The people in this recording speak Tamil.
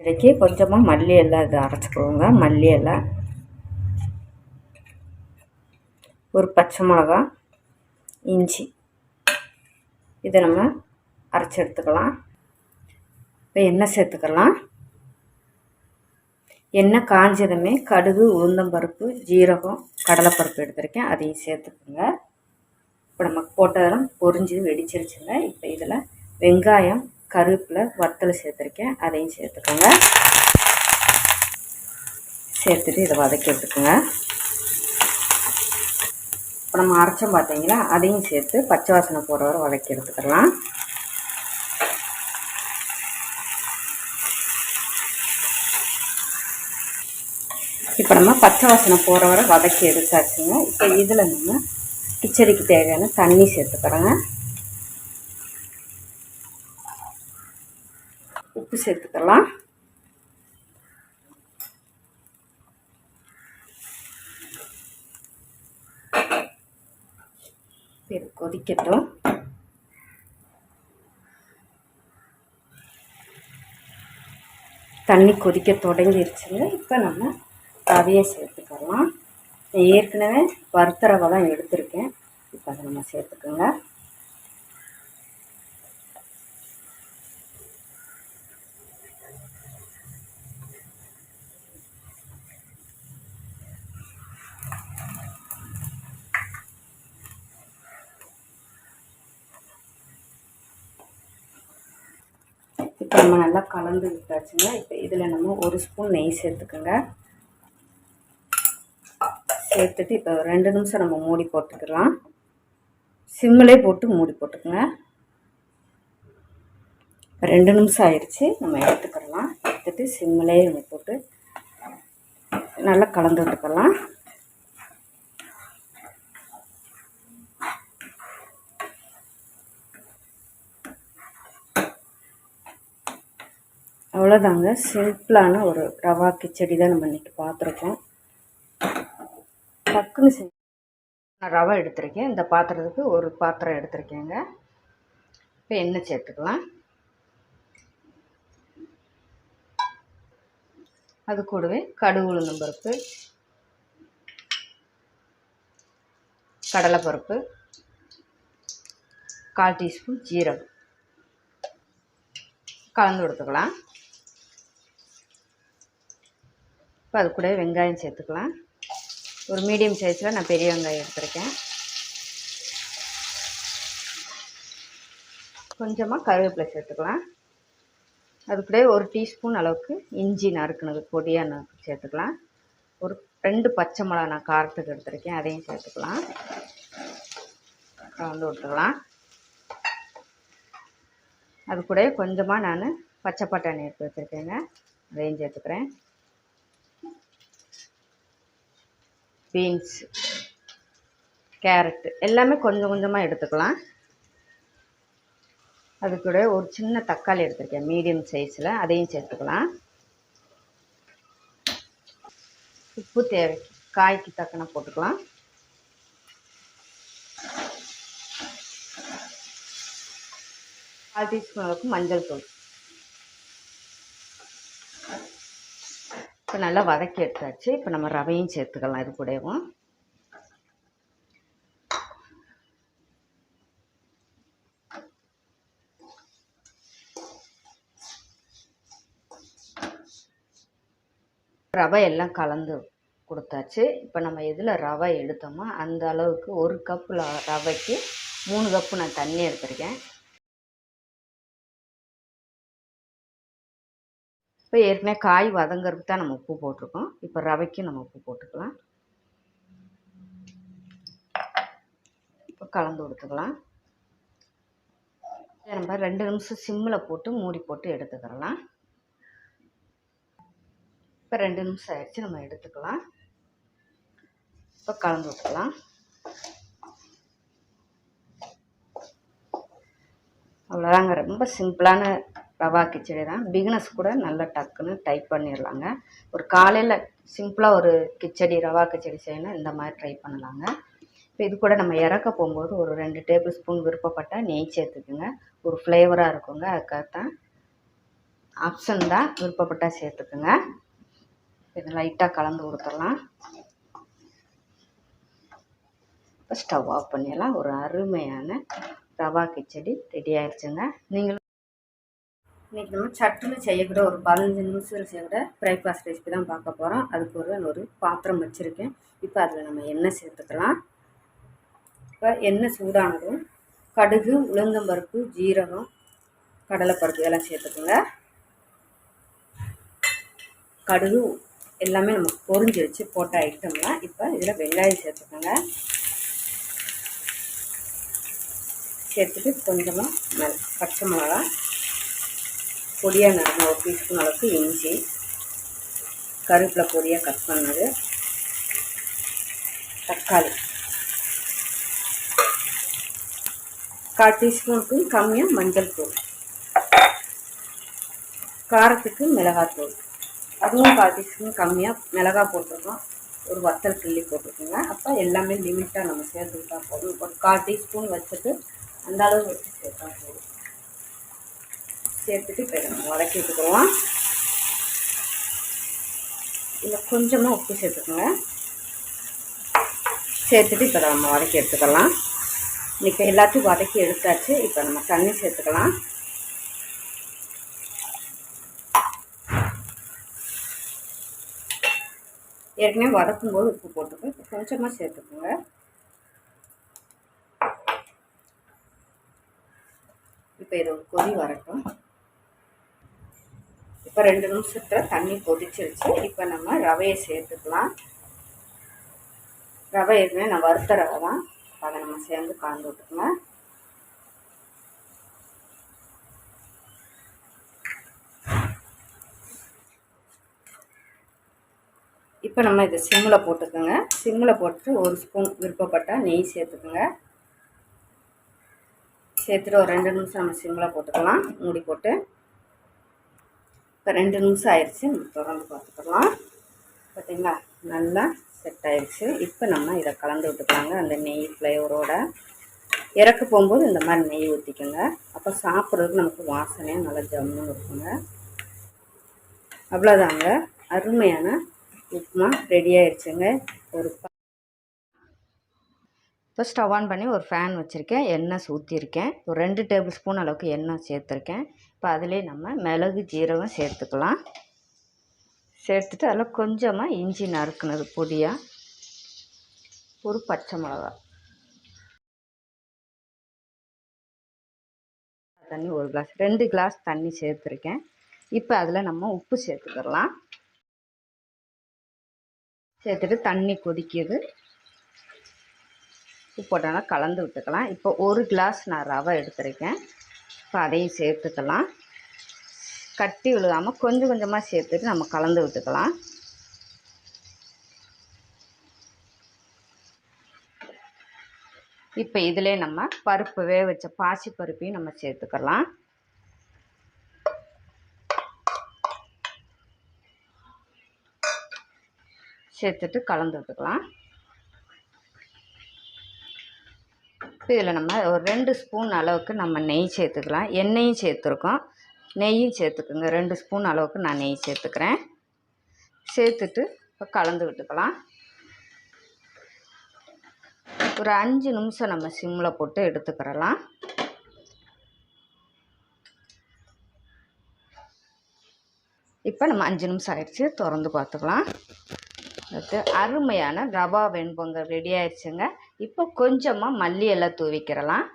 இன்றைக்கி கொஞ்சமாக மல்லி எல்லாம் இதை அரைச்சிக்கோங்க. மல்லி எல்லாம் ஒரு பச்சை மிளகா இஞ்சி. இதை நம்ம அரைச்சி எடுத்துக்கலாம். இப்போ எண்ணெய் சேர்த்துக்கலாம். எண்ணெய் காஞ்சதுமே கடுகு உளுந்தம்பருப்பு ஜீரகம் கடலைப்பருப்பு எடுத்திருக்கேன். அதையும் சேர்த்துக்கோங்க. இப்போ நம்ம போட்டதெல்லாம் பொரிஞ்சு வெடிச்சிருச்சுங்க. இப்போ இதில் வெங்காயம் கருவேப்பிலை வத்தல் சேர்த்துருக்கேன். அதையும் சேர்த்துக்கோங்க. சேர்த்துட்டு இதை வதக்கி எடுத்துக்கோங்க. இப்போ நம்ம அரைச்சோம் பார்த்தீங்களா? அதையும் சேர்த்து பச்சை வாசனை போகிற வரை வதக்கி எடுத்துக்கலாம். இப்போ நம்ம பச்சை வாசனை போகிற வரை வதக்கி எடுத்தாச்சுங்க. இப்போ இதில் நம்ம கிச்சடிக்கு தேவையான தண்ணி சேர்த்துக்கிறோங்க. உப்பு சேர்த்துக்கலாம். இது கொதிக்கட்டும். தண்ணி கொதிக்க தொடங்கிருச்சுங்க. இப்போ நம்ம ரவையை சேர்த்துக்கலாம். ஏற்கனவே வறுத்த ரவை தான் எடுத்திருக்கேன். இப்போ அதை நம்ம சேர்த்துக்கோங்க. இப்போ நம்ம நல்லா கலந்து விட்டாச்சுங்க. இப்போ இதில் நம்ம ஒரு ஸ்பூன் நெய் சேர்த்துக்கோங்க. சேர்த்துட்டு இப்போ ரெண்டு நிமிஷம் நம்ம மூடி போட்டுக்கலாம். சிம்மிலே போட்டு மூடி போட்டுக்கோங்க. ரெண்டு நிமிஷம் ஆயிடுச்சு. நம்ம எடுத்துக்கிடலாம் எடுத்துட்டு சிம்மிலே நம்ம போட்டு நல்லா கலந்து விட்டுக்கலாம். அவ்வளோதாங்க சிம்பிளான ஒரு ரவா கிச்சடி தான் நம்ம இன்றைக்கி பார்த்துருக்கோம். டக்குன்னு செஞ்சு நான் ரவை எடுத்திருக்கேன். இந்த பாத்திரத்துக்கு ஒரு பாத்திரம் எடுத்திருக்கேங்க. இப்போ எண்ணெய் சேர்த்துக்கலாம். அது கூடவே கடுகு உளுந்தம் பருப்பு கடலைப்பருப்பு கால் டீஸ்பூன் ஜீரகம். கலந்து கொடுத்துக்கலாம். இப்போ அது கூட வெங்காயம் சேர்த்துக்கலாம். ஒரு மீடியம் சைஸில் நான் பெரிய வெங்காயம் எடுத்திருக்கேன். கொஞ்சமாக கருவேப்பிலை சேர்த்துக்கலாம். அது கூட ஒரு டீஸ்பூன் அளவுக்கு இஞ்சி நறுக்குனது பொடியாக நறுக்கு சேர்த்துக்கலாம். ஒரு ரெண்டு பச்சை மிளகா நான் காரத்துக்கு எடுத்திருக்கேன் அதையும் சேர்த்துக்கலாம். கலந்து விட்டுக்கலாம். அது கூட கொஞ்சமாக நான் பச்சை பட்டாணி எடுத்து வச்சுருக்கேங்க அதையும் சேர்த்துக்கிறேன். பீன்ஸ் கேரட்டு எல்லாமே கொஞ்சம் கொஞ்சமாக எடுத்துக்கலாம். அது கூட ஒரு சின்ன தக்காளி எடுத்திருக்கேன் மீடியம் சைஸில். அதையும் சேர்த்துக்கலாம். உப்பு தேவை காய்க்கு தக்கன போட்டுக்கலாம். கால் டீஸ்பூன் அளவுக்கு மஞ்சள் தூள். இப்போ நல்லா வதக்கி எடுத்தாச்சு. இப்போ நம்ம ரவையும் சேர்த்துக்கலாம். இது கூடவும். ரவை எல்லாம் கலந்து கொடுத்தாச்சு. இப்போ நம்ம எதில் ரவை எடுத்தோமோ அந்த அளவுக்கு ஒரு கப்பில் ரவைக்கு மூணு கப்பு நான் தண்ணி எடுத்திருக்கேன். இப்போ ஏற்கனவே காய் வதங்கிறதுக்கு தான் நம்ம உப்பு போட்டிருக்கோம். இப்போ ரவைக்கும் நம்ம உப்பு போட்டுக்கலாம். இப்போ கலந்து கொடுத்துக்கலாம். நம்ம ரெண்டு நிமிஷம் சிம்மில் போட்டு மூடி போட்டு எடுத்துக்கிறலாம் இப்போ ரெண்டு நிமிஷம் ஆயிடுச்சு நம்ம எடுத்துக்கலாம். இப்போ கலந்து விட்டுக்கலாம் அவ்வளோதாங்க. ரொம்ப சிம்பிளான ரவா கிச்சடி தான். பிகினஸ் கூட நல்லா டக்குன்னு டைப் பண்ணிடலாங்க ஒரு காலையில் சிம்பிளாக ஒரு கிச்சடி ரவா கிச்சடி செய்யணும். இந்த மாதிரி ட்ரை பண்ணலாங்க. இப்போ இது கூட நம்ம இறக்க போகும்போது ஒரு ரெண்டு டேபிள் ஸ்பூன் விருப்பப்பட்டால் நெய் சேர்த்துக்குங்க. ஒரு ஃப்ளேவராக இருக்குங்க. அதுக்காகத்தான் ஆப்ஷன் தான் விருப்பப்பட்டால் சேர்த்துக்குங்க. இது லைட்டாக கலந்து கொடுத்துடலாம் இப்போ ஸ்டவ் ஆஃப் பண்ணிடலாம் ஒரு அருமையான ரவா கிச்சடி ரெடி ஆயிடுச்சுங்க நீங்களும் இன்றைக்கி நம்ம சட்டுன்னு செய்யக்கூட ஒரு பதினஞ்சு நிமிஷத்தில் செய்யக்கூட பிரேக்ஃபாஸ்ட் ரெசிபி தான் பார்க்க போகிறோம் அதுக்கு ஒரு ஒரு பாத்திரம் வச்சுருக்கேன். இப்போ அதில் நம்ம எண்ணெய் சேர்த்துக்கலாம். இப்போ எண்ணெய் சூடானதும் கடுகு உளுந்தம்பருப்பு ஜீரகம் கடலைப்பருப்பு இதெல்லாம் சேர்த்துக்கோங்க. கடுகு எல்லாமே நமக்கு பொறிஞ்சு வச்சு போட்ட ஐட்டம்னா இப்போ இதில் வெங்காயம் சேர்த்துக்கோங்க. சேர்த்துட்டு கொஞ்சமாக பச்சை மிளகா பொடியாக நறுங்க ஒரு டீஸ்பூன் அளவுக்கு இஞ்சி. கருவேப்பிலை பொடியாக கட் பண்ணது. தக்காளி. கால் டீஸ்பூனுக்கு கம்மியாக மஞ்சள் தூள். காரத்துக்கு மிளகாத்தூள் அதுவும் கால் டீஸ்பூன் கம்மியாக மிளகா போட்டிருக்கோம். ஒரு வத்தல் கிள்ளி போட்டிருக்கோங்க. அப்போ எல்லாமே லிமிட்டாக நம்ம சேர்த்துக்கிட்டா போதும். ஒரு கால் டீஸ்பூன் வச்சுட்டு அந்த அளவு வச்சு சேர்த்தா போதும். சேர்த்துட்டு இப்போ நம்ம வதக்கி விட்டுக்கிறோம் இதில் கொஞ்சமாக உப்பு சேர்த்துக்கோங்க. சேர்த்துட்டு இப்போ நம்ம வதக்கி எடுத்துக்கலாம். இப்போ எல்லாத்தையும் வதக்கி எடுத்தாச்சு. இப்போ நம்ம தண்ணி சேர்த்துக்கலாம். ஏற்கனவே வதக்கும்போது உப்பு போட்டுக்கோங்க. இப்போ கொஞ்சமாக சேர்த்துக்கோங்க. இப்போ இது ஒரு கொதி வரட்டும். இப்போ ரெண்டு நிமிஷத்தில் தண்ணி கொதிச்சிருச்சு இப்போ நம்ம ரவையை சேர்த்துக்கலாம். ரவை எதுவுமே நான் வறுத்த ரவை தான். அதை நம்ம சேர்ந்து கலந்து விட்டுக்கோங்க. இப்போ நம்ம இதை சிம்மில் போட்டுக்கோங்க. சிம்மில் போட்டு ஒரு ஸ்பூன் விருப்பப்பட்டால் நெய் சேர்த்துக்கோங்க. சேர்த்துட்டு ஒரு ரெண்டு நிமிஷம் நம்ம சிம்மில் போட்டுக்கலாம். மூடி போட்டு. இப்போ ரெண்டு நிமிஷம் ஆயிடுச்சு. நம்ம திறந்து பார்த்துக்கலாம். பார்த்தீங்களா? நல்லா செட் ஆயிடுச்சு. இப்போ நம்ம இதை கலந்து விட்டுக்கலாங்க. அந்த நெய் ஃப்ளேவரோட இறக்க போகும்போது இந்த மாதிரி நெய் ஊற்றிக்கோங்க அப்போ சாப்பிட்றதுக்கு நமக்கு வாசனையாக நல்லா ஜம்முன்னு இருக்குங்க. அவ்வளோதாங்க. அருமையான உப்புமா ரெடி ஆயிடுச்சுங்க. ஒரு இப்போ ஸ்டவ் ஆன் பண்ணி ஒரு ஃபேன் வச்சுருக்கேன். எண்ணெய் ஊற்றிருக்கேன் ஒரு ரெண்டு டேபிள் ஸ்பூன் அளவுக்கு எண்ணெய் சேர்த்துருக்கேன். இப்போ அதிலே நம்ம மிளகு ஜீரகம் சேர்த்துக்கலாம். சேர்த்துட்டு அதில் கொஞ்சமாக இஞ்சி நறுக்குனது பொடியாக ஒரு பச்சை மிளகா. தண்ணி ஒரு கிளாஸ் ரெண்டு கிளாஸ் தண்ணி சேர்த்துருக்கேன். இப்போ அதில் நம்ம உப்பு சேர்த்துக்கலாம். சேர்த்துட்டு தண்ணி கொதிக்குது. உப்பு போட்டோன்னா கலந்து விட்டுக்கலாம். இப்போ ஒரு கிளாஸ் நான் ரவை எடுத்துருக்கேன். இப்போ அதையும் சேர்த்துக்கலாம். கட்டி விழுகாமல் கொஞ்சம் கொஞ்சமாக சேர்த்துட்டு நம்ம கலந்து விட்டுக்கலாம். இப்போ இதிலே நம்ம பருப்பு வேக வச்ச பாசி பருப்பையும் நம்ம சேர்த்துக்கலாம். சேர்த்துட்டு கலந்து விட்டுக்கலாம். இப்போ இதில் நம்ம ஒரு ரெண்டு ஸ்பூன் அளவுக்கு நம்ம நெய் சேர்த்துக்கலாம். எண்ணெயும் சேர்த்துருக்கோம். நெய்யும் சேர்த்துக்குங்க. ரெண்டு ஸ்பூன் அளவுக்கு நான் நெய் சேர்த்துக்கிறேன். சேர்த்துட்டு இப்போ கலந்து விட்டுக்கலாம். ஒரு அஞ்சு நிமிஷம் நம்ம சிம்மில் போட்டு எடுத்துக்கிறலாம். இப்போ நம்ம அஞ்சு நிமிஷம் ஆயிடுச்சு. திறந்து பார்த்துக்கலாம். அடுத்து அருமையான ரவா வெண்பொங்கல் ரெடி ஆயிடுச்சுங்க. இப்போ கொஞ்சமாக மல்லி எல்லாம் தூவிக்கிறலாம்.